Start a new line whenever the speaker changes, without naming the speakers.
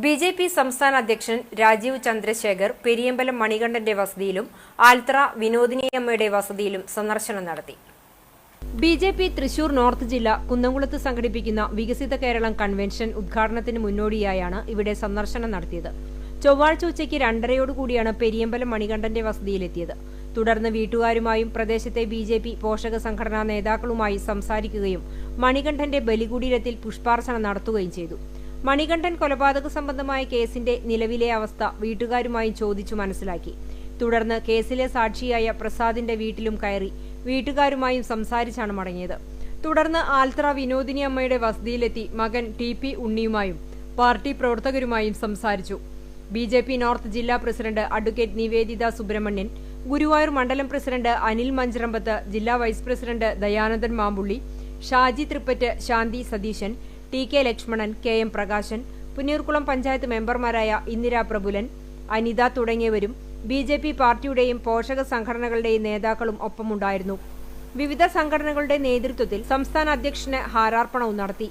B J P സംസ്ഥാന അധ്യക്ഷൻ രാജീവ് ചന്ദ്രശേഖർ പെരിയമ്പലം മണികണ്ഠന്റെ വസതിയിലും ആൽത്ര വിനോദിനിയമ്മയുടെ വസതിയിലും സന്ദർശനം നടത്തി. B J P Thrissur north ജില്ല കുന്നംകുളത്ത് സംഘടിപ്പിക്കുന്ന വികസിത കേരളം കൺവെൻഷൻ ഉദ്ഘാടനത്തിന് മുന്നോടിയായാണ് ഇവിടെ സന്ദർശനം നടത്തിയത്. ചൊവ്വാഴ്ച ഉച്ചയ്ക്ക് രണ്ടരയോടുകൂടിയാണ് പെരിയമ്പലം മണികണ്ഠന്റെ വസതിയിലെത്തിയത്. തുടർന്ന് വീട്ടുകാരുമായും പ്രദേശത്തെ ബി ജെ പി പോഷക സംഘടനാ നേതാക്കളുമായി സംസാരിക്കുകയും മണികണ്ഠന്റെ ബലികുടീരത്തിൽ പുഷ്പാർച്ചന നടത്തുകയും ചെയ്തു. മണികണ്ഠൻ കൊലപാതക സംബന്ധമായ കേസിന്റെ നിലവിലെ അവസ്ഥ വീട്ടുകാരുമായി ചോദിച്ചു മനസ്സിലാക്കി. തുടർന്ന് കേസിലെ സാക്ഷിയായ പ്രസാദിന്റെ വീട്ടിലും കയറി വീട്ടുകാരുമായും സംസാരിച്ചാണ് മടങ്ങിയത്. തുടർന്ന് ആൽത്ര വിനോദിനി അമ്മയുടെ വസതിയിലെത്തി മകൻ ടി പി ഉണ്ണിയുമായും പാർട്ടി പ്രവർത്തകരുമായും സംസാരിച്ചു. ബി ജെ പി നോർത്ത് ജില്ലാ പ്രസിഡന്റ് അഡ്വക്കേറ്റ് നിവേദിത സുബ്രഹ്മണ്യൻ ഗുരുവായൂർ മണ്ഡലം പ്രസിഡന്റ് അനിൽ മഞ്ചറമ്പത്ത് ജില്ലാ vice president Dayanandan Mampulli Shaji Thrippatt Shanthi Satheeshan T K Lakshmanan K M Prakashan Punneerkulam panchayat മെമ്പർമാരായ ഇന്ദിരാ പ്രഭുലൻ അനിത തുടങ്ങിയവരും ബി ജെ പി പാർട്ടിയുടെയും പോഷക സംഘടനകളുടെയും നേതാക്കളും ഒപ്പമുണ്ടായിരുന്നു. വിവിധ സംഘടനകളുടെ നേതൃത്വത്തിൽ സംസ്ഥാന അധ്യക്ഷന് ഹാരാർപ്പണവും നടത്തി.